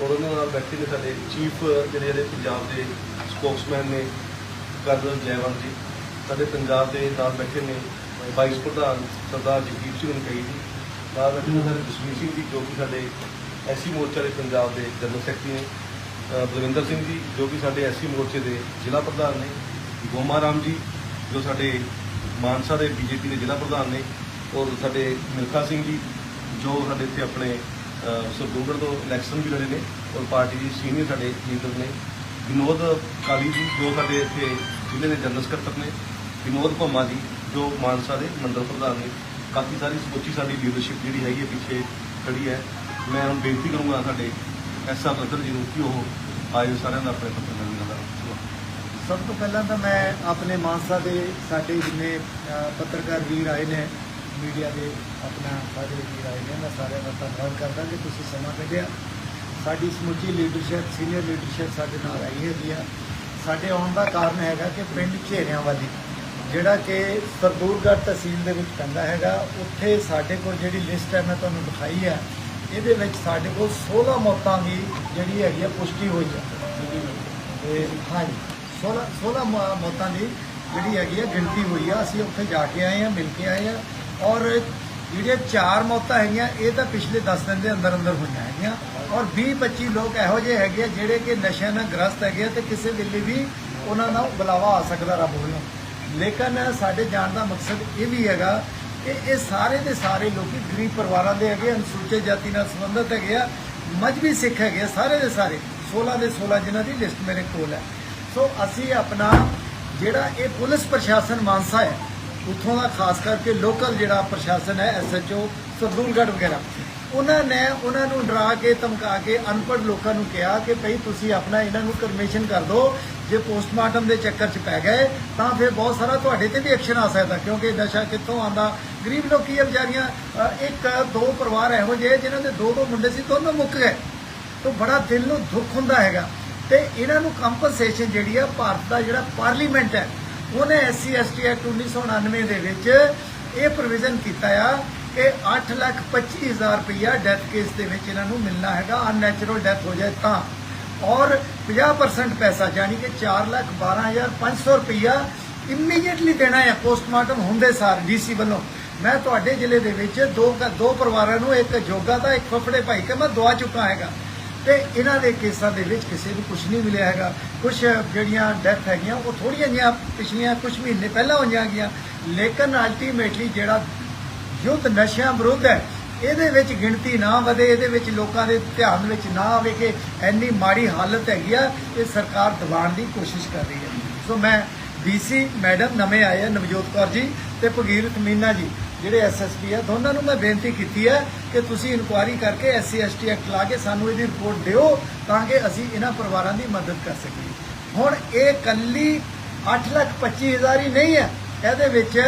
ਔਰ ਉਹਨਾਂ ਨਾਲ ਬੈਠੇ ਨੇ ਸਾਡੇ ਚੀਫ ਜਿਹੜੇ ਜਿਹੜੇ ਪੰਜਾਬ ਦੇ ਸਪੋਕਸਮੈਨ ਨੇ ਕਰਨਲ ਜੈਵੰਤ ਜੀ, ਸਾਡੇ ਪੰਜਾਬ ਦੇ ਨਾਲ ਬੈਠੇ ਨੇ ਵਾਈਸ ਪ੍ਰਧਾਨ ਸਰਦਾਰ ਜਗਦੀਪ ਸਿੰਘ ਨਕਈ ਜੀ ਨਾਲ ਬੈਠੇ ਨੇ ਸਾਡੇ ਜਸਵੀਰ ਸਿੰਘ ਜੀ, ਜੋ ਕਿ ਸਾਡੇ ਐਸਸੀ ਮੋਰਚਾ ਦੇ ਪੰਜਾਬ ਦੇ ਜਨਰਲ ਸੈਕਟਰੀ ਨੇ ਬਲਵਿੰਦਰ ਸਿੰਘ ਜੀ, ਜੋ ਕਿ ਸਾਡੇ ਐਸਸੀ ਮੋਰਚੇ ਦੇ ਜ਼ਿਲ੍ਹਾ ਪ੍ਰਧਾਨ ਨੇ, ਗੋਮਾ ਰਾਮ ਜੀ, ਜੋ ਸਾਡੇ ਮਾਨਸਾ ਦੇ ਬੀਜੇਪੀ ਦੇ ਜ਼ਿਲ੍ਹਾ ਪ੍ਰਧਾਨ ਨੇ, ਔਰ ਸਾਡੇ ਮਿਲਖਾ ਸਿੰਘ ਜੀ, ਜੋ ਸਾਡੇ ਇੱਥੇ ਆਪਣੇ ਸਰਦੂਗੜ ਤੋਂ ਇਲੈਕਸ਼ਨ ਵੀ ਲੜੇ ਨੇ ਔਰ ਪਾਰਟੀ ਦੇ ਸੀਨੀਅਰ ਸਾਡੇ ਲੀਡਰ ਨੇ। ਵਿਨੋਦ ਕਾਲੀ ਜੀ, ਜੋ ਸਾਡੇ ਇੱਥੇ ਜ਼ਿਲ੍ਹੇ ਦੇ ਜਨਰਲ ਸਕੱਤਰ ਨੇ, ਵਿਨੋਦ ਭੰਮਾ ਜੀ, ਜੋ ਮਾਨਸਾ ਦੇ ਮੰਡਲ ਪ੍ਰਧਾਨ ਨੇ। ਕਾਫੀ ਸਾਰੀ ਸਮੁੱਚੀ ਸਾਡੀ ਲੀਡਰਸ਼ਿਪ ਜਿਹੜੀ ਹੈਗੀ ਹੈ, ਪਿੱਛੇ ਖੜੀ ਹੈ। ਮੈਂ ਹੁਣ ਬੇਨਤੀ ਕਰੂੰਗਾ ਸਾਡੇ ਐਸਆ ਬ੍ਰਦਰ ਜੀ ਨੂੰ ਕਿ ਉਹ ਆਏ ਸਾਰਿਆਂ ਦਾ ਆਪਣੇ ਪੱਤਰ ਨਾਲ ਦਾ। ਸਭ ਤੋਂ ਪਹਿਲਾਂ ਤਾਂ ਮੈਂ ਆਪਣੇ ਮਾਨਸਾ ਦੇ ਸਾਡੇ ਜਿੰਨੇ ਪੱਤਰਕਾਰ ਵੀਰ ਆਏ ਨੇ ਮੀਡੀਆ ਦੇ ਆਪਣਾ ਸਾਰੇ ਵੀਰ ਆਏ ਨੇ, ਮੈਂ ਸਾਰਿਆਂ ਦਾ ਧੰਨਵਾਦ ਕਰਦਾ ਕਿ ਤੁਸੀਂ ਸਮਾਂ ਕੱਢਿਆ। ਸਾਡੀ ਸਮੁੱਚੀ ਲੀਡਰਸ਼ਿਪ ਸੀਨੀਅਰ ਲੀਡਰਸ਼ਿਪ ਸਾਡੇ ਨਾਲ ਆਈ ਹੈਗੀ ਆ। ਸਾਡੇ ਆਉਣ ਦਾ ਕਾਰਨ ਹੈਗਾ ਕਿ ਪਿੰਡ ਝੇਰਿਆਂ ਵਾਲੀ, ਜਿਹੜਾ ਕਿ ਸਰਦੂਰਗੜ੍ਹ ਤਹਿਸੀਲ ਦੇ ਵਿੱਚ ਪੈਂਦਾ ਹੈਗਾ, ਉੱਥੇ ਸਾਡੇ ਕੋਲ ਜਿਹੜੀ ਲਿਸਟ ਹੈ, ਮੈਂ ਤੁਹਾਨੂੰ ਦਿਖਾਈ ਹੈ। ਇਹਦੇ ਵਿੱਚ ਸਾਡੇ ਕੋਲ 16 ਮੌਤਾਂ ਦੀ ਜਿਹੜੀ ਹੈਗੀ ਆ, ਪੁਸ਼ਟੀ ਹੋਈ ਹੈ। ਤੇ ਹਾਂਜੀ 16 16 ਮੌ- ਮੌਤਾਂ ਦੀ ਜਿਹੜੀ ਹੈਗੀ ਆ, ਗਿਣਤੀ ਹੋਈ ਆ। ਅਸੀਂ ਉੱਥੇ ਜਾ ਕੇ ਆਏ ਆ, ਮਿਲ ਕੇ ਆਏ ਆ। ਔਰ ਜਿਹੜੀਆਂ ਚਾਰ ਮੌਤਾਂ ਹੈਗੀਆਂ, ਇਹ ਤਾਂ ਪਿਛਲੇ 10 ਦਿਨ ਦੇ ਅੰਦਰ ਅੰਦਰ ਹੋਈਆਂ ਹੈਗੀਆਂ। ਔਰ 20 25 ਲੋਕ ਇਹੋ ਜਿਹੇ ਹੈਗੇ ਆ ਜਿਹੜੇ ਕਿ ਨਸ਼ਿਆਂ ਨਾਲ ਗ੍ਰਸਤ ਹੈਗੇ ਆ ਤੇ ਕਿਸੇ ਵੇਲੇ ਵੀ ਉਹਨਾਂ ਨਾਲ ਬੁਲਾਵਾ ਆ ਸਕਦਾ ਰੱਬ ਵੱਲੋਂ। ਲੇਕਿਨ ਸਾਡੇ ਜਾਣ ਦਾ ਮਕਸਦ ਇਹ ਵੀ ਹੈਗਾ ਕਿ ਇਹ ਸਾਰੇ ਦੇ ਸਾਰੇ ਲੋਕੀ ਗਰੀਬ ਪਰਿਵਾਰਾਂ ਦੇ ਹੈਗੇ ਅਨੁਸੂਚਿਤ ਜਾਤੀ ਨਾਲ ਸੰਬੰਧਿਤ ਹੈਗੇ ਆ, ਮਜਬੀ ਸਿੱਖ ਹੈਗੇ ਆ, ਸਾਰੇ ਦੇ ਸਾਰੇ 16 ਦੇ 16 ਜਿਨ੍ਹਾਂ ਦੀ ਲਿਸਟ ਮੇਰੇ ਕੋਲ ਹੈ। ਸੋ ਅਸੀਂ ਆਪਣਾ ਜਿਹੜਾ ਇਹ ਪੁਲਿਸ ਪ੍ਰਸ਼ਾਸਨ ਮਾਨਸਾ ਹੈ ਉੱਥੋਂ ਦਾ ਖਾਸ ਕਰਕੇ ਲੋਕਲ ਜਿਹੜਾ ਪ੍ਰਸ਼ਾਸਨ ਹੈ ਐਸਐਚਓ ਸਰਦੂਲਗੜ੍ਹ ਵਗੈਰਾ, ਉਹਨਾਂ ਨੇ ਉਹਨਾਂ ਨੂੰ ਡਰਾ ਕੇ, ਧਮਕਾ ਕੇ, ਅਨਪੜ੍ਹ ਲੋਕਾਂ ਨੂੰ ਕਿਹਾ ਕਿ ਭਈ ਤੁਸੀਂ ਆਪਣਾ ਇਹਨਾਂ ਨੂੰ ਕਰਮੇਸ਼ਨ ਕਰ ਦਿਓ, ਜੇ ਪੋਸਟਮਾਰਟਮ ਦੇ ਚੱਕਰ 'ਚ ਪੈ ਗਏ, ਤਾਂ ਫਿਰ ਬਹੁਤ ਸਾਰਾ ਤੁਹਾਡੇ ਤੇ ਵੀ ਐਕਸ਼ਨ ਆ ਸਕਦਾ, ਕਿਉਂਕਿ ਨਸ਼ਾ ਕਿੱਥੋਂ ਆਂਦਾ ਗਰੀਬ ਲੋਕੀ ਆ ਵਿਚਾਰੀਆਂ ਇੱਕ, ਦੋ ਪਰਿਵਾਰ ਇਹੋ ਜਿਹੇ, ਜਿਨ੍ਹਾਂ ਦੇ ਦੋ ਦੋ ਮੁੰਡੇ ਸੀ, ਦੋਨੋਂ ਮੁੱਕ ਗਏ। ਤੋਂ ਬੜਾ ਦਿਲ ਨੂੰ ਦੁੱਖ ਹੁੰਦਾ ਹੈਗਾ। ਤੇ ਇਹਨਾਂ ਨੂੰ ਕੰਪਨਸੇਸ਼ਨ ਜਿਹੜੀ ਆ, ਭਾਰਤ ਦਾ ਜਿਹੜਾ ਪਾਰਲੀਮੈਂਟ ਹੈ ਉਹਨੇ ਐਸਸੀ ਐਸਟੀ ਐਕਟ 1999 ਦੇ ਵਿੱਚ ਇਹ ਪ੍ਰੋਵੀਜ਼ਨ ਕੀਤਾ ਆ ਕਿ 8 ਲੱਖ 25 ਹਜ਼ਾਰ ਰੁਪਇਆ ਡੈਥ ਕੇਸ ਦੇ ਵਿੱਚ ਇਹਨਾਂ ਨੂੰ ਮਿਲਣਾ ਹੈਗਾ ਅਨਨੈਚੁਰਲ ਡੈਥ ਹੋ ਜਾਏ ਤਾਂ। ਔਰ 50% ਪੈਸਾ ਯਾਨੀ ਕਿ 4 ਲੱਖ 12500 ਰੁਪਇਆ ਇਮੀਡੀਏਟਲੀ ਦੇਣਾ ਹੈ ਪੋਸਟਮਾਰਟਮ ਹੁੰਦੇ ਸਾਰ ਡੀਸੀ ਵੱਲੋਂ। ਮੈਂ ਤੁਹਾਡੇ ਜ਼ਿਲ੍ਹੇ ਦੇ ਵਿੱਚ ਦੋ ਦੋ ਪਰਿਵਾਰਾਂ ਨੂੰ ਇੱਕ ਜੋਗਾ ਦਾ, ਇੱਕ ਫਫੜੇ ਭਾਈ, ਕੇ ਮੈਂ ਦਵਾ ਚੁੱਕਾ ਹੈਗਾ। ਤੇ ਇਹਨਾਂ ਦੇ ਕੇਸਾਂ ਦੇ ਵਿੱਚ ਕਿਸੇ ਨੂੰ ਕੁਝ ਨਹੀਂ ਮਿਲਿਆ ਹੈਗਾ। ਕੁਝ ਜਿਹੜੀਆਂ ਡੈਥ ਹੈਗੀਆਂ, ਉਹ ਥੋੜੀਆਂ ਜਿਹੀਆਂ ਪਿਛਲੀਆਂ ਕੁਝ ਮਹੀਨੇ ਪਹਿਲਾਂ ਹੋਈਆਂ ਗਈਆਂ। ਲੇਕਿਨ ਅਲਟੀਮੇਟਲੀ ਜਿਹੜਾ ਯੁੱਧ ਨਸ਼ਿਆਂ ਵਿਰੁੱਧ ਹੈ, ਇਹਦੇ ਵਿੱਚ ਗਿਣਤੀ ਨਾ ਵਧੇ, ਇਹਦੇ ਵਿੱਚ ਲੋਕਾਂ ਦੇ ਧਿਆਨ ਵਿੱਚ ਨਾ ਆਵੇ ਕਿ ਇੰਨੀ ਮਾੜੀ ਹਾਲਤ ਹੈਗੀ ਆ ਇਹ ਸਰਕਾਰ ਦਬਾਉਣ ਦੀ ਕੋਸ਼ਿਸ਼ ਕਰ ਰਹੀ ਹੈ। ਸੋ ਮੈਂ ਡੀਸੀ ਮੈਡਮ ਨਵੇਂ ਆਏ ਆ, ਨਵਜੋਤ ਕੌਰ ਜੀ ਤੇ ਭਗੀਰਥ ਮੀਨਾ ਜੀ। ਜਿਹੜੇ ਐਸਐਸਪੀ ਆ, ਦੋਨਾਂ ਨੂੰ ਮੈਂ ਬੇਨਤੀ ਕੀਤੀ ਹੈ ਕਿ ਤੁਸੀਂ ਇਨਕੁਆਇਰੀ ਕਰਕੇ ਐਸਸੀ ਐਸਟੀ ਐਕਟ ਲਾ ਕੇ ਸਾਨੂੰ ਇਹਦੀ ਰਿਪੋਰਟ ਦਿਓ ਤਾਂ ਕਿ ਅਸੀਂ ਇਹਨਾਂ ਪਰਿਵਾਰਾਂ ਦੀ ਮਦਦ ਕਰ ਸਕੀਏ। ਹੁਣ ਇਹ ਕੱਲੀ 8 ਲੱਖ 25 ਹਜ਼ਾਰ ਹੀ ਨਹੀਂ ਹੈ। ਇਹਦੇ ਵਿੱਚ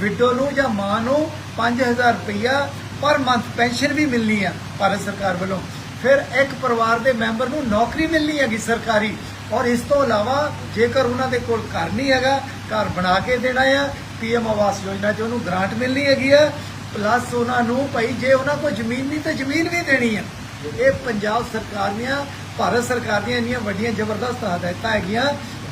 ਵਿਡੋ ਨੂੰ ਜਾਂ ਮਾਂ ਨੂੰ 5000 ਰੁਪਇਆ ਪਰ ਮੰਥ ਪੈਨਸ਼ਨ ਵੀ ਮਿਲਣੀ ਆ ਭਾਰਤ ਸਰਕਾਰ ਵੱਲੋਂ। ਫਿਰ ਇੱਕ ਪਰਿਵਾਰ ਦੇ ਮੈਂਬਰ ਨੂੰ ਨੌਕਰੀ ਮਿਲਣੀ ਹੈਗੀ ਸਰਕਾਰੀ ਔਰ ਇਸ ਤੋਂ ਇਲਾਵਾ ਜੇਕਰ ਉਹਨਾਂ ਦੇ ਕੋਲ ਘਰ ਨਹੀਂ ਹੈਗਾ, ਘਰ ਬਣਾ ਕੇ ਦੇਣਾ ਆ ਪੀਐਮ ਆਵਾਸ ਯੋਜਨਾ 'ਚ ਉਹਨੂੰ ਗ੍ਰਾਂਟ ਮਿਲਣੀ ਹੈਗੀ ਆ ਪਲੱਸ ਉਹਨਾਂ ਨੂੰ ਭਾਈ ਜੇ ਉਹਨਾਂ ਕੋਲ ਜ਼ਮੀਨ ਨਹੀਂ ਤਾਂ ਜ਼ਮੀਨ ਵੀ ਦੇਣੀ ਹੈ ਇਹ ਪੰਜਾਬ ਸਰਕਾਰ ਦੀਆਂ, ਭਾਰਤ ਸਰਕਾਰ ਦੀਆਂ ਇੰਨੀਆਂ ਵੱਡੀਆਂ ਜ਼ਬਰਦਸਤ ਹਦਾਇਤਾਂ ਹੈਗੀਆਂ,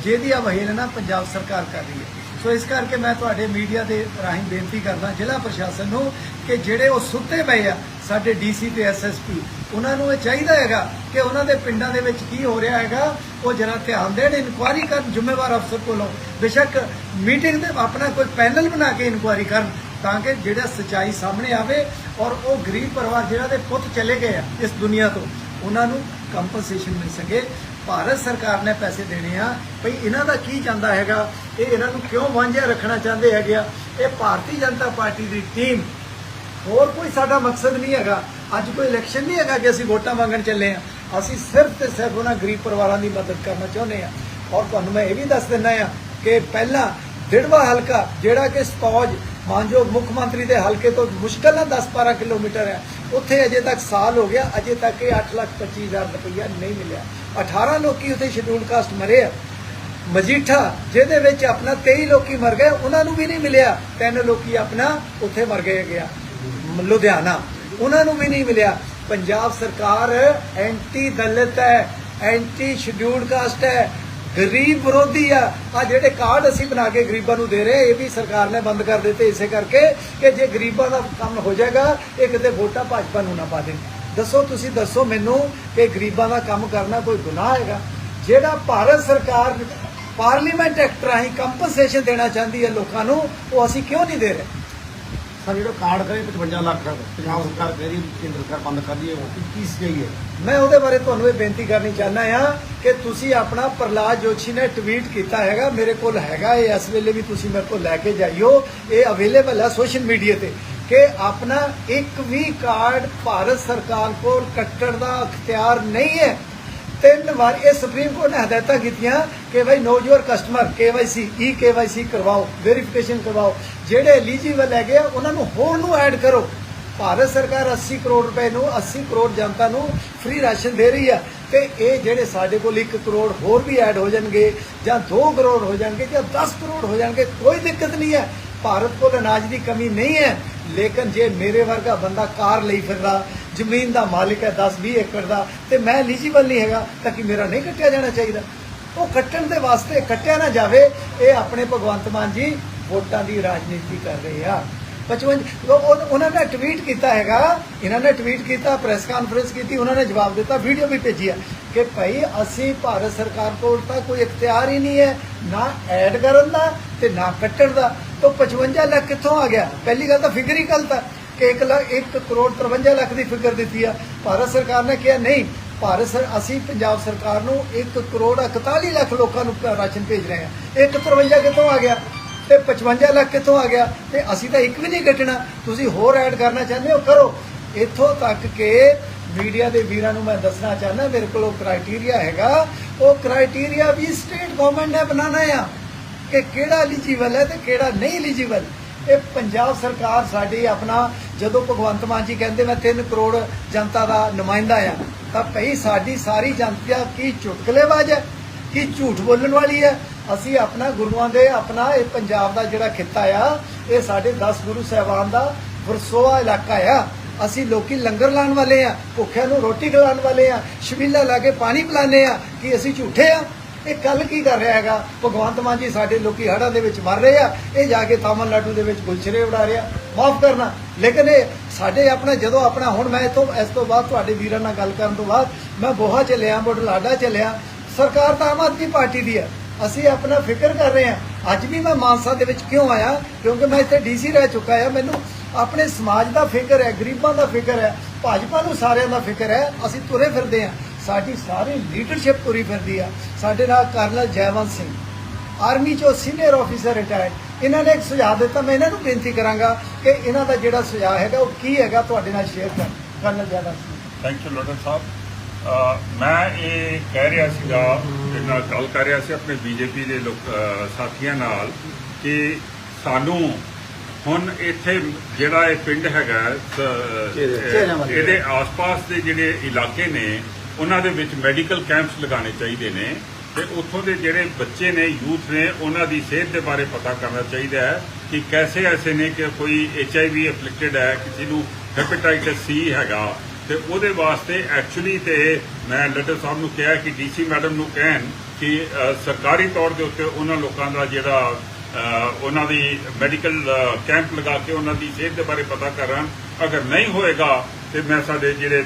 ਜਿਹਦੀ ਅਵਹੇਲਨਾ ਪੰਜਾਬ ਸਰਕਾਰ ਕਰ ਰਹੀ ਹੈ। ਸੋ ਇਸ ਕਰਕੇ ਮੈਂ ਤੁਹਾਡੇ ਮੀਡੀਆ ਦੇ ਰਾਹੀਂ ਬੇਨਤੀ ਕਰਦਾ ਜ਼ਿਲ੍ਹਾ ਪ੍ਰਸ਼ਾਸਨ ਨੂੰ ਕਿ ਜਿਹੜੇ ਉਹ ਸੁੱਤੇ ਪਏ ਆ ਸਾਡੇ ਡੀਸੀ ਤੇ ਐਸਐਸਪੀ ਉਹਨਾਂ ਨੂੰ ਇਹ ਚਾਹੀਦਾ ਹੈਗਾ ਕਿ ਉਹਨਾਂ ਦੇ ਪਿੰਡਾਂ ਦੇ ਵਿੱਚ ਕੀ ਹੋ ਰਿਹਾ ਹੈਗਾ, ਉਹ ਜਰਾ ਧਿਆਨ ਦੇਣ ਇਨਕੁਆਇਰੀ ਕਰਨ ਜ਼ਿੰਮੇਵਾਰ ਅਫਸਰ ਕੋਲੋਂ। ਬੇਸ਼ੱਕ ਮੀਟਿੰਗ ਦੇ ਆਪਣਾ ਕੋਈ ਪੈਨਲ ਬਣਾ ਕੇ ਇਨਕੁਆਇਰੀ ਕਰਨ, ਤਾਂ ਕਿ ਜਿਹੜਾ ਸਚਾਈ ਸਾਹਮਣੇ ਆਵੇ ਔਰ ਉਹ ਗਰੀਬ ਪਰਿਵਾਰ ਜਿਹੜਾ ਦੇ ਪੁੱਤ ਚਲੇ ਗਏ ਆ ਇਸ ਦੁਨੀਆ ਤੋਂ, ਉਹਨਾਂ ਨੂੰ ਕੰਪਨਸੇਸ਼ਨ ਮਿਲ ਸਕੇ। ਭਾਰਤ ਸਰਕਾਰ ਨੇ ਪੈਸੇ ਦੇਣੇ ਆ। ਭਈ ਇਹਨਾਂ ਦਾ ਕੀ ਜਾਂਦਾ ਹੈਗਾ? ਇਹ ਇਹਨਾਂ ਨੂੰ ਕਿਉਂ ਵਾਂਝਿਆ ਰੱਖਣਾ ਚਾਹੁੰਦੇ ਹੈਗੇ ਆ? ਇਹ ਭਾਰਤੀ ਜਨਤਾ ਪਾਰਟੀ ਦੀ ਟੀਮ ਹੋਰ ਕੋਈ ਸਾਡਾ ਮਕਸਦ ਨਹੀਂ ਹੈਗਾ। ਅੱਜ ਕੋਈ ਇਲੈਕਸ਼ਨ ਨਹੀਂ ਹੈਗਾ ਕਿ ਅਸੀਂ ਵੋਟਾਂ ਮੰਗਣ ਚੱਲੇ ਆ ਅਸੀਂ ਸਿਰਫ ਤੇ ਸਿਰਫ ਉਹਨਾਂ ਗਰੀਬ ਪਰਿਵਾਰਾਂ ਦੀ ਮਦਦ ਕਰਨਾ ਚਾਹੁੰਦੇ ਆ ਔਰ ਤੁਹਾਨੂੰ ਮੈਂ ਇਹ ਵੀ ਦੱਸ ਦਿੰਦਾ ਆ ਕਿ ਪਹਿਲਾਂ ਦਿੜਵਾ ਹਲਕਾ, ਜਿਹੜਾ ਕਿ ਸਪੌਜ, ਮਾਨਯੋਗ ਮੁੱਖ ਮੰਤਰੀ ਦੇ ਹਲਕੇ ਤੋਂ ਮੁਸ਼ਕਲ ਨਾਲ 10-12 ਕਿਲੋਮੀਟਰ ਹੈ, ਉੱਥੇ ਅਜੇ ਤੱਕ ਸਾਲ ਹੋ ਗਿਆ, ਅਜੇ ਤੱਕ ਇਹ 8 ਲੱਖ 25 ਹਜ਼ਾਰ ਰੁਪਈਆ ਨਹੀਂ ਮਿਲਿਆ। 18 ਲੋਕੀ ਉੱਥੇ ਸ਼ਡਿਊਲ ਕਾਸਟ ਮਰੇ ਆ। ਮਜੀਠਾ, ਜਿਹਦੇ ਵਿੱਚ ਆਪਣਾ 23 ਲੋਕੀ ਮਰ ਗਏ, ਉਹਨਾਂ ਨੂੰ ਵੀ ਨਹੀਂ ਮਿਲਿਆ। ਤਿੰਨ ਲੋਕੀ ਆਪਣਾ ਉੱਥੇ ਮਰ ਗਏ ਗਿਆ। ਲੁਧਿਆਣਾ, ਉਹਨਾਂ ਨੂੰ ਵੀ ਨਹੀਂ ਮਿਲਿਆ। ਪੰਜਾਬ ਸਰਕਾਰ ਐਂਟੀ ਦਲਿਤ ਹੈ, ਐਂਟੀ ਸ਼ਡਿਊਲਡ ਕਾਸਟ ਹੈ, ਗਰੀਬ ਵਿਰੋਧੀ ਆ। ਆ ਜਿਹੜੇ ਕਾਰਡ ਅਸੀਂ ਬਣਾ ਕੇ ਗਰੀਬਾਂ ਨੂੰ ਦੇ ਰਹੇ, ਇਹ ਵੀ ਸਰਕਾਰ ਨੇ ਬੰਦ ਕਰ ਦਿੱਤੇ ਇਸੇ ਕਰਕੇ ਕਿ ਜੇ ਗਰੀਬਾਂ ਦਾ ਕੰਮ ਹੋ ਜਾਏਗਾ, ਇਹ ਕਿਤੇ ਵੋਟਾਂ ਭਾਜਪਾ ਨੂੰ ਨਾ ਪਾ ਦੇਣ। ਦੱਸੋ, ਤੁਸੀਂ ਦੱਸੋ ਮੈਨੂੰ ਕਿ ਗਰੀਬਾਂ ਦਾ ਕੰਮ ਕਰਨਾ ਕੋਈ ਗੁਨਾਹ ਹੈਗਾ? ਜਿਹੜਾ ਭਾਰਤ ਸਰਕਾਰ ਪਾਰਲੀਮੈਂਟ ਐਕਟ ਰਾਹੀਂ ਕੰਪਨਸੇਸ਼ਨ ਦੇਣਾ ਚਾਹੁੰਦੀ ਹੈ ਲੋਕਾਂ ਨੂੰ, ਉਹ ਅਸੀਂ ਕਿਉਂ ਨਹੀਂ ਦੇ ਰਹੇ? ਸਰ, ਜਿਹੜਾ ਕਾਰਡ ਕਰੇ 55 ਲੱਖ ਪੰਜਾਬ ਸਰਕਾਰ ਕਹਿ ਰਹੀ ਕੇਂਦਰ ਸਰਕਾਰ ਬੰਦ ਕਰ ਰਹੀ ਹੈ, ਉਹ ਕੀ ਸਹੀ ਹੈ? ਮੈਂ ਉਹਦੇ ਬਾਰੇ ਤੁਹਾਨੂੰ ਇਹ ਬੇਨਤੀ ਕਰਨੀ ਚਾਹੁੰਦਾ ਹਾਂ ਕਿ ਤੁਸੀਂ ਆਪਣਾ ਪ੍ਰਲਾਦ ਜੋਸ਼ੀ ਨੇ ਟਵੀਟ ਕੀਤਾ ਹੈਗਾ, ਮੇਰੇ ਕੋਲ ਹੈਗਾ ਇਹ, ਇਸ ਵੇਲੇ ਵੀ ਤੁਸੀਂ ਮੇਰੇ ਕੋਲ ਲੈ ਕੇ ਜਾਈਓ। ਇਹ ਅਵੇਲੇਬਲ ਹੈ ਸੋਸ਼ਲ ਮੀਡੀਆ ਤੇ ਕਿ ਆਪਣਾ ਇੱਕ ਵੀ ਕਾਰਡ ਭਾਰਤ ਸਰਕਾਰ ਕੋਲ ਕੱਟਣ ਦਾ ਅਖਤਿਆਰ ਨਹੀਂ ਹੈ। ਤਿੰਨ ਵਾਰ ਇਹ ਸੁਪਰੀਮ ਕੋਰਟ ਨੇ ਹਦਾਇਤਾਂ ਕੀਤੀਆਂ ਕਿ ਭਾਈ know your customer KYC e KYC ਕਰਵਾਓ ਵੈਰੀਫਿਕੇਸ਼ਨ ਕਰਵਾਓ। ਜਿਹੜੇ ਐਲੀਜੀਬਲ ਹੈਗੇ ਆ, ਉਹਨਾਂ ਨੂੰ ਹੋਰ ਨੂੰ ਐਡ ਕਰੋ। ਭਾਰਤ ਸਰਕਾਰ 80 ਕਰੋੜ ਰੁਪਏ ਨੂੰ 80 ਕਰੋੜ ਜਨਤਾ ਨੂੰ ਫ੍ਰੀ ਰਾਸ਼ਨ ਦੇ ਰਹੀ ਆ। ਤੇ ਇਹ ਜਿਹੜੇ ਸਾਡੇ ਕੋਲ 1 ਕਰੋੜ ਹੋਰ ਵੀ ਐਡ ਹੋ ਜਾਣਗੇ, ਜਾਂ 2 ਕਰੋੜ ਹੋ ਜਾਣਗੇ, ਜਾਂ 10 ਕਰੋੜ ਹੋ ਜਾਣਗੇ, ਕੋਈ ਦਿੱਕਤ ਨਹੀਂ ਹੈ। ਭਾਰਤ ਕੋਲ ਅਨਾਜ ਦੀ ਕਮੀ ਨਹੀਂ ਹੈ। ਲੇਕਿਨ ਜੇ ਮੇਰੇ ਵਰਗਾ ਬੰਦਾ ਕਾਰ ਲਈ ਫਿਰਦਾ, ਜ਼ਮੀਨ ਦਾ ਮਾਲਿਕ ਹੈ 10 20 ਏਕੜ ਦਾ, ਤੇ ਮੈਂ ਐਲੀਜੀਬਲ ਨਹੀਂ ਹੈਗਾ, ਤਾਂ ਕਿ ਮੇਰਾ ਨਹੀਂ ਕੱਟਿਆ ਜਾਣਾ ਚਾਹੀਦਾ? ਉਹ ਕੱਟਣ ਦੇ ਵਾਸਤੇ ਕੱਟਿਆ ਨਾ ਜਾਵੇ, ਇਹ ਆਪਣੇ ਭਗਵੰਤ ਮਾਨ ਜੀ ਵੋਟਾਂ ਦੀ ਰਾਜਨੀਤੀ ਕਰ ਰਹੇ ਆ। 55 ਉਹਨਾਂ ਨੇ ਟਵੀਟ ਕੀਤਾ ਹੈਗਾ, ਇਹਨਾਂ ਨੇ ਟਵੀਟ ਕੀਤਾ ਪ੍ਰੈਸ ਕਾਨਫਰੰਸ ਕੀਤੀ, ਉਹਨਾਂ ਨੇ ਜਵਾਬ ਦਿੱਤਾ ਵੀਡੀਓ ਵੀ ਭੇਜੀ ਆ, ਕਿ ਭਾਈ ਅਸੀਂ ਭਾਰਤ ਸਰਕਾਰ ਕੋਲ ਤਾਂ ਕੋਈ ਇਖਤਿਆਰ ਹੀ ਨਹੀਂ ਹੈ, ਨਾ ਐਡ ਕਰਨ ਦਾ ਤੇ ਨਾ ਕੱਟਣ ਦਾ। ਤਾਂ 55 ਲੱਖ ਕਿੱਥੋਂ ਆ ਗਿਆ? ਪਹਿਲੀ ਗੱਲ ਤਾਂ ਫਿਗਰ ਹੀ ਗਲਤ ਹੈ ਕਿ 1 ਲੱਖ 1 ਕਰੋੜ 53 ਲੱਖ ਦੀ ਫਿਗਰ ਦਿੱਤੀ ਆ। ਭਾਰਤ ਸਰਕਾਰ ਨੇ ਕਿਹਾ, ਨਹੀਂ, ਭਾਰਤ ਸਰ ਅਸੀਂ ਪੰਜਾਬ ਸਰਕਾਰ ਨੂੰ 1 ਕਰੋੜ 41 ਲੱਖ ਲੋਕਾਂ ਨੂੰ ਰਾਸ਼ਨ ਭੇਜ ਰਹੇ ਹਾਂ 153 ਕਿੱਥੋਂ ਆ ਗਿਆ? ਤੇ 55 ਲੱਖ ਕਿੱਥੋਂ ਆ ਗਿਆ? ਤੇ ਅਸੀਂ ਤਾਂ ਇੱਕ ਵੀ ਨਹੀਂ ਕੱਟਣਾ। ਤੁਸੀਂ ਹੋਰ ਐਡ ਕਰਨਾ ਚਾਹੁੰਦੇ ਹੋ? ਕਰੋ। ਇੱਥੋਂ ਤੱਕ ਕਿ ਮੀਡੀਆ ਦੇ ਵੀਰਾਂ ਨੂੰ ਮੈਂ ਦੱਸਣਾ ਚਾਹੁੰਦਾ, ਮੇਰੇ ਕੋਲ ਉਹ ਕ੍ਰਾਈਟੇਰੀਆ ਹੈਗਾ। ਉਹ ਕ੍ਰਾਈਟੇਰੀਆ ਵੀ ਸਟੇਟ ਗਵਰਨਮੈਂਟ ਨੇ ਬਣਾਉਣਾ ਆ। ਕਿ ਕਿਹੜਾ ਐਲੀਜੀਬਲ ਹੈ ਤੇ ਕਿਹੜਾ ਨਹੀਂ ਐਲੀਜੀਬਲ ਇਹ ਪੰਜਾਬ ਸਰਕਾਰ ਸਾਡੀ ਆਪਣਾ, ਜਦੋਂ ਭਗਵੰਤ ਮਾਨ ਜੀ ਕਹਿੰਦੇ, ਮੈਂ 3 ਕਰੋੜ ਜਨਤਾ ਦਾ ਨੁਮਾਇੰਦਾ ਆ, ਤਾਂ ਭਈ ਸਾਡੀ ਸਾਰੀ ਜਨਤਾ ਕੀ ਚੁਟਕਲੇਬਾਜ਼ ਹੈ, ਕੀ ਝੂਠ ਬੋਲਣ ਵਾਲੀ ਹੈ। ਅਸੀਂ ਆਪਣਾ ਗੁਰੂਆਂ ਦੇ ਆਪਣਾ ਇਹ ਪੰਜਾਬ ਦਾ ਜਿਹੜਾ ਖਿੱਤਾ ਆ, ਇਹ ਸਾਡੇ 10 ਗੁਰੂ ਸਾਹਿਬਾਨ ਦਾ ਵਰਸੋਆ ਇਲਾਕਾ ਆ। ਅਸੀਂ ਲੋਕੀ ਲੰਗਰ ਲਾਉਣ ਵਾਲੇ ਆ, ਭੁੱਖਿਆਂ ਨੂੰ ਰੋਟੀ ਖਿਲਾਉਣ ਵਾਲੇ ਆ, ਸ਼ਬੀਲਾ ਲਾ ਕੇ ਪਾਣੀ ਪਿਲਾਉਂਦੇ ਆ ਕਿ ਅਸੀਂ ਝੂਠੇ ਆ। ਇਹ ਕੱਲ ਕੀ ਕਰ ਰਿਹਾ ਹੈਗਾ? ਭਗਵੰਤ ਮਾਨ ਜੀ ਸਾਡੇ ਲੋਕੀ ਹੜ੍ਹਾਂ ਦੇ ਵਿੱਚ ਮਰ ਰਹੇ ਆ। ਇਹ ਜਾ ਕੇ ਤਾਮਿਲਨਾਡੂ ਦੇ ਵਿੱਚ ਗੁਲਸ਼ਰੇ ਉਡਾ ਰਿਹਾ ਮਾਫ ਕਰਨਾ। ਲੇਕਿਨ ਇਹ ਸਾਡੇ ਆਪਣਾ ਜਦੋਂ ਆਪਣਾ ਹੁਣ ਮੈਂ ਇਥੋਂ ਇਸ ਤੋਂ ਬਾਅਦ ਤੁਹਾਡੇ ਵੀਰਾਂ ਨਾਲ ਗੱਲ ਕਰਨ ਤੋਂ ਬਾਅਦ ਮੈਂ ਬੋਹਾ ਚੱਲਿਆ ਬੁਢਲਾਡਾ ਚੱਲਿਆ ਸਰਕਾਰ ਤਾਂ ਆਮ ਆਦਮੀ ਪਾਰਟੀ ਦੀ ਹੈ ਅਸੀਂ ਆਪਣਾ ਫਿਕਰ ਕਰ ਰਹੇ ਹਾਂ ਅੱਜ ਵੀ ਮੈਂ ਮਾਨਸਾ ਦੇ ਵਿੱਚ ਕਿਉਂ ਆਇਆ? ਕਿਉਂਕਿ ਮੈਂ ਇੱਥੇ ਡੀਸੀ ਰਹਿ ਚੁੱਕਾ ਆ। ਮੈਨੂੰ ਆਪਣੇ ਸਮਾਜ ਦਾ ਫਿਕਰ ਹੈ, ਗਰੀਬਾਂ ਦਾ ਫਿਕਰ ਹੈ, ਭਾਜਪਾ ਨੂੰ ਸਾਰਿਆਂ ਦਾ ਫਿਕਰ ਹੈ। ਅਸੀਂ ਤੁਰੇ ਫਿਰਦੇ ਹਾਂ ਸਾਡੀ ਸਾਰੀ ਲੀਡਰਸ਼ਿਪ ਤੁਰੀ ਫਿਰਦੀ ਆ। ਸਾਡੇ ਨਾਲ ਕਰਨਲ ਜੈਵੰਤ ਸਿੰਘ ਆਰਮੀ ਚੋਂ ਸੀਨੀਅਰ ਆਫੀਸਰ ਰਿਟਾਇਰਡ ਇਹਨਾਂ ਨੇ ਇੱਕ ਸੁਝਾਅ ਦਿੱਤਾ ਮੈਂ ਇਹਨਾਂ ਨੂੰ ਬੇਨਤੀ ਕਰਾਂਗਾ ਕਿ ਇਹਨਾਂ ਦਾ ਜਿਹੜਾ ਸੁਝਾਅ ਹੈਗਾ ਉਹ ਕੀ ਹੈਗਾ ਤੁਹਾਡੇ ਨਾਲ ਸ਼ੇਅਰ ਕਰ colonel Jaiwant Singh. Thank you loader ਸਾਹਿਬ। ਮੈਂ ਇਹ ਕਹਿ ਰਿਹਾ ਸੀਗਾ ਤੇ ਨਾਲ ਗੱਲ ਕਰ ਰਿਹਾ ਸੀ ਆਪਣੇ ਬੀਜੇਪੀ ਦੇ ਲੋਕ ਸਾਥੀਆਂ ਨਾਲ ਕਿ ਸਾਨੂੰ ਹੁਣ ਇੱਥੇ ਜਿਹੜਾ ਇਹ ਪਿੰਡ ਹੈਗਾ। ਇਹਦੇ ਆਸ-ਪਾਸ ਦੇ ਜਿਹੜੇ ਇਲਾਕੇ ਨੇ ਉਹਨਾਂ ਦੇ ਵਿੱਚ ਮੈਡੀਕਲ ਕੈਂਪਸ ਲਗਾਉਣੇ ਚਾਹੀਦੇ ਨੇ ਤੇ ਉੱਥੋਂ ਦੇ ਜਿਹੜੇ ਬੱਚੇ ਨੇ, ਯੂਥ ਨੇ, ਉਹਨਾਂ ਦੀ ਸਿਹਤ ਦੇ ਬਾਰੇ ਪਤਾ ਕਰਨਾ ਚਾਹੀਦਾ ਹੈ ਕਿ ਕੈਸੇ ਐਸੇ ਨੇ ਕਿ ਕੋਈ ਐਚਆਈਵੀ ਅਫਲਿਕਟਡ ਹੈ, ਕਿਸੇ ਨੂੰ ਹੈਪੇਟਾਈਟਸ ਸੀ ਹੈਗਾ ਤੇ ਉਹਦੇ ਵਾਸਤੇ ਐਕਚੁਅਲੀ ਤੇ ਮੈਂ ਲੱਡਰ ਸਾਹਿਬ ਨੂੰ ਕਿਹਾ ਕਿ ਡੀਸੀ ਮੈਡਮ ਨੂੰ ਕਹਿਣ ਕਿ ਸਰਕਾਰੀ ਤੌਰ ਦੇ ਉੱਤੇ ਉਹਨਾਂ ਲੋਕਾਂ ਦਾ ਜਿਹੜਾ ਉਹਨਾਂ ਦੀ ਮੈਡੀਕਲ ਕੈਂਪ ਲਗਾ ਕੇ ਉਹਨਾਂ ਦੀ ਸਿਹਤ ਦੇ ਬਾਰੇ ਪਤਾ ਕਰਨ। ਅਗਰ ਨਹੀਂ ਹੋਏਗਾ ਤੇ ਮੈਂ ਸਾਡੇ ਜਿਹੜੇ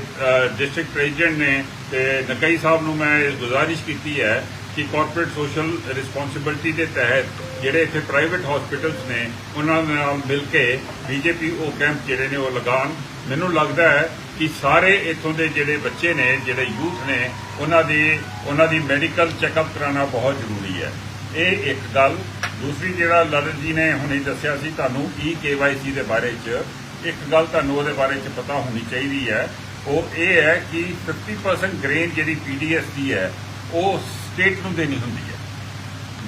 ਡਿਸਟ੍ਰਿਕਟ ਪ੍ਰੈਜ਼ੀਡੈਂਟ ਨੇ ਤੇ ਨਕਈ ਸਾਹਿਬ ਨੂੰ ਮੈਂ ਇਹ ਗੁਜ਼ਾਰਿਸ਼ ਕੀਤੀ ਹੈ ਕਿ ਕਾਰਪੋਰੇਟ ਸੋਸ਼ਲ ਰਿਸਪੌਂਸਿਬਿਲਟੀ ਦੇ ਤਹਿਤ ਜਿਹੜੇ ਇੱਥੇ ਪ੍ਰਾਈਵੇਟ ਹਸਪੀਟਲਸ ਨੇ, ਉਹਨਾਂ ਨਾਲ ਮਿਲ ਕੇ ਬੀਜੇਪੀ ਉਹ ਕੈਂਪ ਜਿਹੜੇ ਨੇ ਉਹ ਲਗਾਉਣ। ਮੈਨੂੰ ਲੱਗਦਾ ਹੈ ਕਿ ਸਾਰੇ ਇੱਥੋਂ ਦੇ ਜਿਹੜੇ ਬੱਚੇ ਨੇ, ਜਿਹੜੇ ਯੂਥ ਨੇ, ਉਹਨਾਂ ਦੀ ਉਹਨਾਂ ਦੀ ਮੈਡੀਕਲ ਚੈੱਕਅਪ ਕਰਾਉਣਾ ਬਹੁਤ ਜ਼ਰੂਰੀ ਹੈ। ਇਹ ਇੱਕ ਗੱਲ। ਦੂਸਰੀ ਜਿਹੜਾ ਲਲਿਤ ਜੀ ਨੇ ਹੁਣੇ ਦੱਸਿਆ ਸੀ ਤੁਹਾਨੂੰ ਈ ਕੇਵਾਈਸੀ ਦੇ ਬਾਰੇ 'ਚ, ਇੱਕ ਗੱਲ ਤੁਹਾਨੂੰ ਉਹਦੇ ਬਾਰੇ 'ਚ ਪਤਾ ਹੋਣੀ ਚਾਹੀਦੀ ਹੈ ਉਹ ਇਹ ਹੈ ਕਿ 50% ਗ੍ਰੇਨ ਜਿਹੜੀ ਪੀਡੀਐਸ ਦੀ ਹੈ, ਉਹ ਸਟੇਟ ਨੂੰ ਦੇਣੀ ਹੁੰਦੀ ਹੈ।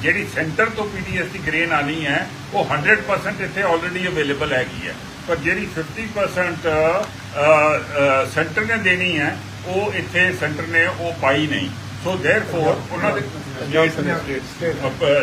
ਜਿਹੜੀ ਸੈਂਟਰ ਤੋਂ ਪੀਡੀਐਸ ਦੀ ਗ੍ਰੇਨ ਆਣੀ ਹੈ, ਉਹ 100% ਇੱਥੇ ਆਲਰੇਡੀ ਅਵੇਲੇਬਲ ਹੈਗੀ ਹੈ। ਪਰ ਜਿਹੜੀ 50% ਸੈਂਟਰ ਨੇ ਦੇਣੀ ਹੈ, ਉਹ ਇੱਥੇ ਸੈਂਟਰ ਨੇ ਉਹ ਪਾਈ ਨਹੀਂ। ਸੋ ਥੈਰਫੋਰ ਉਹਨਾਂ ਦੇ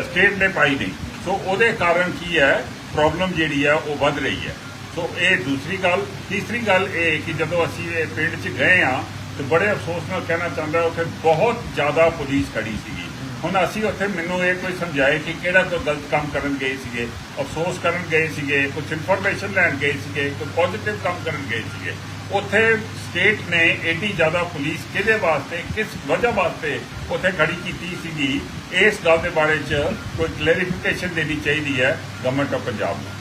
ਸਟੇਟ ਨੇ ਪਾਈ ਨਹੀਂ। ਸੋ ਉਹਦੇ ਕਾਰਨ ਕੀ ਹੈ? ਪ੍ਰੋਬਲਮ ਜਿਹੜੀ ਹੈ, ਉਹ ਵੱਧ ਰਹੀ ਹੈ। ਸੋ ਇਹ ਦੂਸਰੀ ਗੱਲ, ਤੀਸਰੀ ਗੱਲ ਇਹ ਕਿ ਜਦੋਂ ਅਸੀਂ ਇਹ ਪਿੰਡ 'ਚ ਗਏ ਆ ਤੇ ਬੜੇ ਅਫਸੋਸ ਨਾਲ ਕਹਿਣਾ ਚਾਹੁੰਦਾ ਉੱਥੇ ਬਹੁਤ ਜ਼ਿਆਦਾ ਪੁਲਿਸ ਖੜੀ ਸੀਗੀ। ਹੁਣ ਅਸੀਂ ਉੱਥੇ ਮੈਨੂੰ ਇਹ ਕੋਈ ਸਮਝਾਏ ਕਿ ਕਿਹੜਾ ਕੋਈ ਗਲਤ ਕੰਮ ਕਰਨ ਗਏ ਸੀਗੇ, ਅਫਸੋਸ ਕਰਨ ਗਏ ਸੀਗੇ ਕੁਝ ਇਨਫੋਰਮੇਸ਼ਨ ਲੈਣ ਗਏ ਸੀਗੇ, ਕੋਈ ਪੋਜ਼ਿਟਿਵ ਕੰਮ ਕਰਨ ਗਏ ਸੀਗੇ। ਉੱਥੇ ਸਟੇਟ ਨੇ ਏਡੀ ਜ਼ਿਆਦਾ ਪੁਲਿਸ ਕਿਹਦੇ ਵਾਸਤੇ, ਕਿਸ ਵਜ੍ਹਾ ਵਾਸਤੇ ਉੱਥੇ ਖੜੀ ਕੀਤੀ ਸੀਗੀ, ਇਸ ਗੱਲ ਦੇ ਬਾਰੇ 'ਚ ਕੋਈ ਕਲੈਰੀਫਿਕੇਸ਼ਨ ਦੇਣੀ ਚਾਹੀਦੀ ਹੈ ਗਵਰਨਮੈਂਟ ਆਫ ਪੰਜਾਬ ਨੂੰ।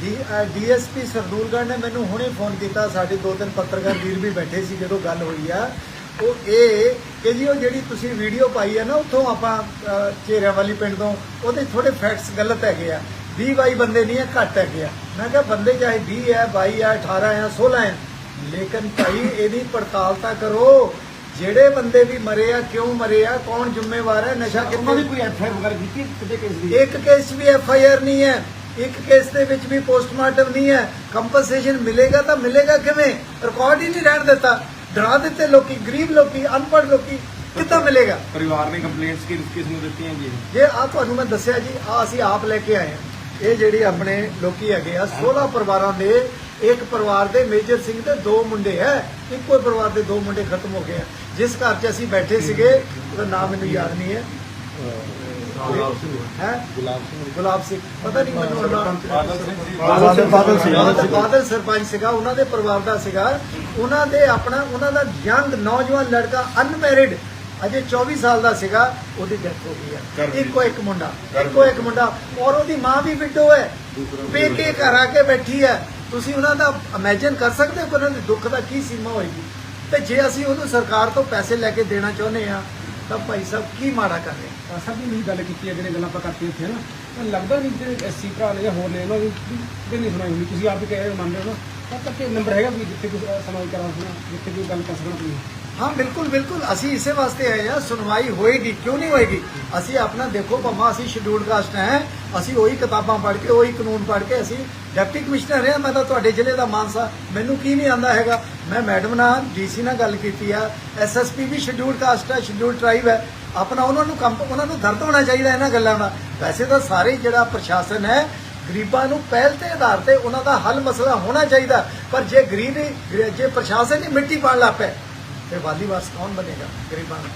ਡੀਐਸਪੀ ਸਰਦੂਲਗੜ੍ਹ ਨੇ ਮੈਨੂੰ ਹੁਣੇ ਫੋਨ ਕੀਤਾ ਸਾਡੇ ਦੋ ਤਿੰਨ ਪੱਤਰਕਾਰ ਵੀਰ ਵੀ ਬੈਠੇ ਸੀ ਜਦੋਂ ਗੱਲ ਹੋਈ ਆ। ਉਹ ਇਹ ਕਿ ਜੀ ਉਹ ਜਿਹੜੀ ਤੁਸੀਂ ਵੀਡੀਓ ਪਾਈ ਹੈ ਨਾ ਉੱਥੋਂ ਆਪਾਂ ਚੇਰਿਆਂ ਵਾਲੀ ਪਿੰਡ ਤੋਂ ਉਹਦੇ ਥੋੜੇ ਫੈਕਟਸ ਗਲਤ ਹੈਗੇ ਆ। 20 22 ਬੰਦੇ ਨਹੀਂ ਹੈ ਘੱਟ ਹੈਗੇ ਆ। ਮੈਂ ਕਿਹਾ ਬੰਦੇ ਚਾਹੇ 20 ਹੈ 22 ਹੈ 18 ਹੈ 16 ਹੈ ਲੇਕਿਨ ਭਾਈ ਇਹਦੀ ਪੜਤਾਲ ਤਾਂ ਕਰੋ। ਜਿਹੜੇ ਬੰਦੇ ਵੀ ਮਰੇ ਆ ਕਿਉਂ ਮਰੇ ਆ ਕੌਣ ਜ਼ਿੰਮੇਵਾਰ ਹੈ ਨਸ਼ਾ ਦੀ ਕਿੱਥੇ ਕੋਈ ਐਫਆਈਆਰ ਵਗੈਰਾ ਕੀਤੀ? ਕਿਤੇ ਕੇਸ ਦੀ? ਇੱਕ ਕੇਸ ਵੀ ਐਫ ਆਈ ਆਰ ਨਹੀਂ ਹੈ। ਇੱਕ ਕੇਸ ਦੇ ਵਿੱਚ ਵੀ ਪੋਸਟਮਾਰਟਮ ਨਹੀਂ ਹੈ ਕੰਪਨਸੇਸ਼ਨ ਮਿਲੇਗਾ ਤਾਂ ਮਿਲੇਗਾ ਕਿਵੇਂ? ਰਿਕਾਰਡ ਹੀ ਨਹੀਂ ਰਹਿਣ ਦਿੱਤਾ। ਡਰਾ ਦਿੱਤੇ ਲੋਕੀ ਗਰੀਬ ਲੋਕੀ ਅਨਪੜ੍ਹ ਲੋਕੀ ਕਿੱਦਾਂ ਮਿਲੇਗਾ? ਪਰਿਵਾਰ ਨੇ ਕੰਪਲੇਂਟਸ ਕਿਸ ਕਿਸ ਨੂੰ ਦਿੱਤੀਆਂ ਜੀ? ਜੇ ਆ ਤੁਹਾਨੂੰ ਮੈਂ ਦੱਸਿਆ ਜੀ ਆ ਅਸੀਂ ਆਪ ਲੈ ਕੇ ਆਏ ਹਾਂ। ਇਹ ਜਿਹੜੀ ਆਪਣੇ ਲੋਕੀ ਹੈਗੇ ਆ 16 ਪਰਿਵਾਰਾਂ ਦੇ ਇੱਕ ਪਰਿਵਾਰ ਦੇ ਮੇਜਰ ਸਿੰਘ ਦੇ ਦੋ ਮੁੰਡੇ ਹੈ ਇੱਕੋ ਪਰਿਵਾਰ ਦੇ ਦੋ ਮੁੰਡੇ ਖਤਮ ਹੋ ਗਏ ਆ। ਜਿਸ ਘਰ 'ਚ ਅਸੀਂ ਬੈਠੇ ਸੀਗੇ ਉਹਦਾ ਨਾਮ ਮੈਨੂੰ ਯਾਦ ਨਹੀਂ ਹੈ। ਹੈ ਗੁਲਾਬ ਸਿੰਘ। ਗੁਲਾਬ ਸਿੰਘ ਪਤਾ ਨਹੀਂ ਮੈਨੂੰ ਉਹਦਾ ਬਾਦਲ ਸਿੰਘ ਬਾਦਲ ਬਾਦਲ ਸਰਪੰਚ ਸੀਗਾ ਉਹਨਾਂ ਦੇ ਪਰਿਵਾਰ ਦਾ ਸੀਗਾ। ਉਹਨਾਂ ਦੇ ਆਪਣਾ ਉਹਨਾਂ ਦਾ ਯੰਗ ਨੌਜਵਾਨ ਲੜਕਾ ਅਨਮੈਰਿਡ ਅਜੇ 24 ਸਾਲ ਦਾ ਸੀਗਾ ਉਹਦੀ ਡੈਥ ਹੋ ਗਈ ਹੈ। ਇੱਕੋ ਇੱਕ ਮੁੰਡਾ। ਇੱਕੋ ਇੱਕ ਮੁੰਡਾ। ਔਰ ਉਹਦੀ ਮਾਂ ਵੀ ਵਿਡੋ ਹੈ। ਪੇਕੇ ਘਰ ਆ ਕੇ ਬੈਠੀ ਹੈ। ਤੁਸੀਂ ਉਹਨਾਂ ਦਾ ਇਮੇਜਿਨ ਕਰ ਸਕਦੇ ਹੋ ਕਿ ਉਹਨਾਂ ਦੇ ਦੁੱਖ ਦਾ ਕੀ ਸੀਮਾ ਹੋਏਗੀ? ਤੇ ਜੇ ਅਸੀਂ ਉਹਨੂੰ ਸਰਕਾਰ ਤੋਂ ਪੈਸੇ ਲੈ ਕੇ ਦੇਣਾ ਚਾਹੁੰਦੇ ਆ ਤਾਂ ਭਾਈ ਸਾਹਿਬ ਕੀ ਮਾੜਾ ਕਰ ਰਹੇ ਆ? ਸਭ ਦੀ ਗੱਲ ਕੀਤੀ ਹੈ, ਜਿਹੜੇ ਗੱਲਾਂ ਆਪਾਂ ਕਰਤੀ ਇੱਥੇ ਨਾ ਤਾਂ ਲੱਗਦਾ ਨਹੀਂ ਜਿਹੜੇ ਐਸਸੀ ਭਰਾ ਨੇ ਜਾਂ ਹੋਰ ਨੇ, ਉਹਨਾਂ ਦੀ ਵੀ ਨਹੀਂ ਸੁਣਾਈ ਹੋਣੀ। ਤੁਸੀਂ ਆਪ ਵੀ ਕਹਿ ਰਹੇ ਹੋ ਮੰਨ ਹੋ ਨਾ। ਤਾਂ ਤੱਕ ਨੰਬਰ ਹੈਗਾ ਵੀ ਜਿੱਥੇ ਕੋਈ ਸੁਣਾਈ ਕਰਾ ਸਕਣਾ ਜਿੱਥੇ ਕੋਈ ਗੱਲ ਕਰ ਸਕਣਾ ਤੁਸੀਂ ਹਾਂ, ਬਿਲਕੁਲ ਬਿਲਕੁਲ। ਅਸੀਂ ਇਸੇ ਵਾਸਤੇ ਆਏ ਆ ਸੁਣਵਾਈ ਹੋਏਗੀ, ਕਿਉਂ ਨਹੀਂ ਹੋਏਗੀ? ਅਸੀਂ ਆਪਣਾ ਦੇਖੋ, ਭਾਵੇਂ ਅਸੀਂ ਸ਼ਡਿਊਲ ਕਾਸਟ ਹੈ, ਅਸੀਂ ਉਹੀ ਕਿਤਾਬਾਂ ਪੜ੍ਹ ਕੇ, ਉਹੀ ਕਾਨੂੰਨ ਪੜ੍ਹ ਕੇ ਅਸੀਂ ਡਿਪਟੀ ਕਮਿਸ਼ਨਰ ਹਾਂ। ਮੈਂ ਤਾਂ ਤੁਹਾਡੇ ਜ਼ਿਲ੍ਹੇ ਦਾ ਮਾਨਸਾ, ਮੈਨੂੰ ਕੀ ਨਹੀਂ ਆਂਦਾ ਹੈਗਾ? ਮੈਂ ਮੈਡਮ ਨਾਲ ਡੀਸੀ ਨਾਲ ਗੱਲ ਕੀਤੀ ਆ। ਐਸਐਸਪੀ ਵੀ ਸ਼ਡਿਊਲਡ ਕਾਸਟ ਹੈ ਸ਼ਡਿਊਲ ਟ੍ਰਾਈਬ ਹੈ। ਆਪਣਾ ਉਹਨਾਂ ਨੂੰ ਕੰਮ ਉਹਨਾਂ ਨੂੰ ਦਰਦ ਹੋਣਾ ਚਾਹੀਦਾ ਇਹਨਾਂ ਗੱਲਾਂ ਦਾ ਵੈਸੇ ਤਾਂ ਸਾਰੇ ਜਿਹੜਾ ਪ੍ਰਸ਼ਾਸਨ ਹੈ ਗਰੀਬਾਂ ਨੂੰ ਪਹਿਲ ਤੇ ਆਧਾਰ ਤੇ ਉਹਨਾਂ ਦਾ ਹੱਲ ਮਸਲਾ ਹੋਣਾ ਚਾਹੀਦਾ। ਪਰ ਜੇ ਗਰੀਬ ਜੇ ਪ੍ਰਸ਼ਾਸਨ ਹੀ ਮਿੱਟੀ ਪਾਣ ਲੱਗ ਪਏ ਤੇ ਵਾਲੀ ਵਾਰਸ ਕੌਣ ਬਣੇਗਾ ਗਰੀਬਾਂ ਨੂੰ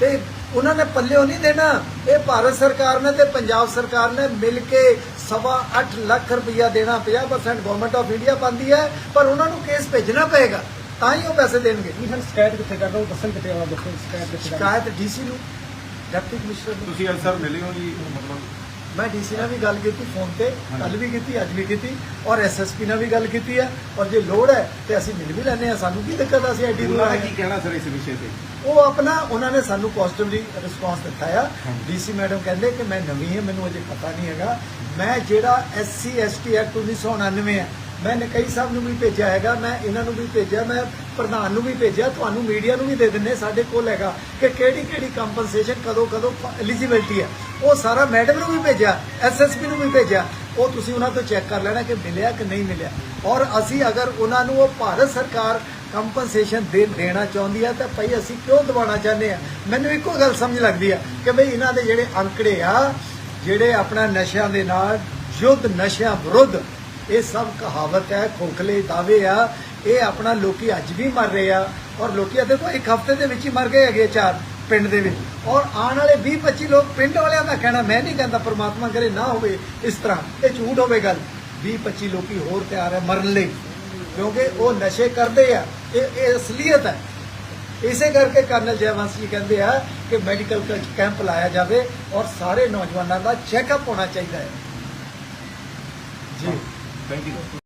ਤੇ ਉਹਨਾਂ ਨੇ ਪੱਲਿਓ ਨਹੀਂ ਦੇਣਾ। ਇਹ ਭਾਰਤ ਸਰਕਾਰ ਨੇ ਤੇ ਪੰਜਾਬ ਸਰਕਾਰ ਨੇ ਮਿਲ ਕੇ ਸਵਾ 8 ਲੱਖ ਰੁਪਇਆ ਦੇਣਾ 50% ਗਵਰਨਮੈਂਟ ਆਫ ਇੰਡੀਆ ਪਾਉਂਦੀ ਹੈ ਪਰ ਉਹਨਾਂ ਨੂੰ ਕੇਸ ਭੇਜਣਾ ਪਏਗਾ। ਤਾਂ ਹੀ ਉਹ ਪੈਸੇ ਦੇਣਗੇ। ਨਹੀਂ ਸਰ ਸ਼ਿਕਾਇਤ ਕਿੱਥੇ ਕਰਦਾ? ਉਹ ਦੱਸਣ ਕਿੱਥੇ ਆਵਾ ਦੱਸੋ ਸ਼ਿਕਾਇਤ ਕਿੱਥੇ ਕਰਦਾ ਸ਼ਿਕਾਇਤ ਡੀਸੀ ਨੂੰ। ਡਿਪਟੀ ਕਮਿਸ਼ਨਰ ਨੂੰ। ਤੁਸੀਂ ਅੱਜ ਸਰ ਮਿਲੇ ਹੋ ਜੀ ਮਤਲਬ? ਮੈਂ ਡੀਸੀ ਨਾਲ ਵੀ ਗੱਲ ਕੀਤੀ ਫੋਨ ਤੇ ਕੱਲ ਵੀ ਕੀਤੀ ਅੱਜ ਵੀ ਕੀਤੀ ਔਰ ਐਸਐਸਪੀ ਨਾਲ ਵੀ ਗੱਲ ਕੀਤੀ ਹੈ ਔਰ ਜੇ ਲੋੜ ਹੈ ਤੇ ਅਸੀਂ ਮਿਲ ਵੀ ਲੈਣੇ ਆ ਸਾਨੂੰ ਕੀ ਦਿੱਕਤ ਆ ਅਸੀਂ ਐਡੀ ਦੂਰ ਉਹਨਾਂ ਕੀ ਕਹਿਣਾ ਸਰ ਇਸ ਵਿਸ਼ੇ ਤੇ? ਉਹ ਆਪਣਾ ਉਹਨਾਂ ਨੇ ਸਾਨੂੰ ਪੋਜ਼ਿਟਿਵਲੀ ਰਿਸਪਾਂਸ ਦਿੱਤਾ ਆ। ਡੀਸੀ ਮੈਡਮ ਕਹਿੰਦੇ ਕਿ ਮੈਂ ਨਵੀਂ ਹਾਂ ਮੈਨੂੰ ਅਜੇ ਪਤਾ ਨਹੀਂ ਹੈਗਾ। ਮੈਂ ਜਿਹੜਾ ਐਸਸੀ ਐਸਟੀ ਐਕਟ 1999 ਹੈ ਮੈਂ ਕਈ ਸਾਹਿਬ ਨੂੰ ਵੀ ਭੇਜਿਆ ਹੈਗਾ, ਮੈਂ ਇਹਨਾਂ ਨੂੰ ਵੀ ਭੇਜਿਆ, ਮੈਂ ਪ੍ਰਧਾਨ ਨੂੰ ਵੀ ਭੇਜਿਆ, ਤੁਹਾਨੂੰ ਮੀਡੀਆ ਨੂੰ ਵੀ ਦੇ ਦਿੰਨੇ ਸਾਡੇ ਕੋਲ ਹੈਗਾ ਕਿ ਕਿਹੜੀ ਕਿਹੜੀ ਕੰਪਨਸੇਸ਼ਨ ਕਦੋਂ ਕਦੋਂ ਐਲੀਜੀਬਿਲਟੀ ਹੈ। ਉਹ ਸਾਰਾ ਮੈਡਮ ਨੂੰ ਵੀ ਭੇਜਿਆ ਐਸਐਸਪੀ ਨੂੰ ਵੀ ਭੇਜਿਆ। ਉਹ ਤੁਸੀਂ ਉਹਨਾਂ ਤੋਂ ਚੈੱਕ ਕਰ ਲੈਣਾ ਕਿ ਮਿਲਿਆ ਕਿ ਨਹੀਂ ਮਿਲਿਆ। ਔਰ ਅਸੀਂ ਅਗਰ ਉਹਨਾਂ ਨੂੰ ਉਹ ਭਾਰਤ ਸਰਕਾਰ ਕੰਪਨਸੇਸ਼ਨ ਦੇ ਦੇਣਾ ਚਾਹੁੰਦੀ ਹੈ, ਤਾਂ ਭਾਈ ਅਸੀਂ ਕਿਉਂ ਦਵਾਉਣਾ ਚਾਹੁੰਦੇ ਆ ਮੈਨੂੰ ਇੱਕੋ ਗੱਲ ਸਮਝ ਲੱਗਦੀ ਆ ਕਿ ਭਈ ਇਹਨਾਂ ਦੇ ਜਿਹੜੇ ਅੰਕੜੇ ਆ, ਜਿਹੜੇ ਆਪਣਾ ਨਸ਼ਿਆਂ ਦੇ ਨਾਲ, ਯੁੱਧ ਨਸ਼ਿਆਂ ਵਿਰੁੱਧ ਇਹ ਸਭ ਕਹਾਵਤ ਹੈ, ਖੋਖਲੇ ਦਾਅਵੇ ਆ। ਇਹ ਆਪਣਾ ਲੋਕੀ ਅੱਜ ਵੀ ਮਰ ਰਹੇ ਆ ਔਰ ਲੋਕੀ ਆ ਦੇਖੋ, ਇੱਕ ਹਫ਼ਤੇ ਦੇ ਵਿੱਚ ਹੀ ਮਰ ਗਏ ਹੈਗੇ ਚਾਰ ਪਿੰਡ ਦੇ ਵਿੱਚ। ਔਰ ਆਉਣ ਵਾਲੇ 20 25 ਲੋਕ ਪਿੰਡ ਵਾਲਿਆਂ ਦਾ ਕਹਿਣਾ, ਮੈਂ ਨਹੀਂ ਕਹਿੰਦਾ ਪਰਮਾਤਮਾ ਕਰੇ ਨਾ ਹੋਵੇ ਇਸ ਤਰ੍ਹਾਂ। ਇਹ ਝੂਠ ਹੋਵੇ ਗੱਲ। 20 25 ਲੋਕੀ ਹੋਰ ਤਿਆਰ ਹੈ ਮਰਨ ਲਈ। ਕਿਉਂਕਿ ਉਹ ਨਸ਼ੇ ਕਰਦੇ ਆ। ਇਹ ਇਹ ਅਸਲੀਅਤ ਹੈ। ਇਸੇ ਕਰਕੇ ਕਰਨਲ ਜੈਵੰਸ਼ ਜੀ ਕਹਿੰਦੇ ਆ ਕਿ ਮੈਡੀਕਲ ਕੈਂਪ ਲਾਇਆ ਜਾਵੇ ਔਰ ਸਾਰੇ ਨੌਜਵਾਨਾਂ ਦਾ ਚੈੱਕਅਪ ਹੋਣਾ ਚਾਹੀਦਾ ਹੈ। ਜੀ। Thank you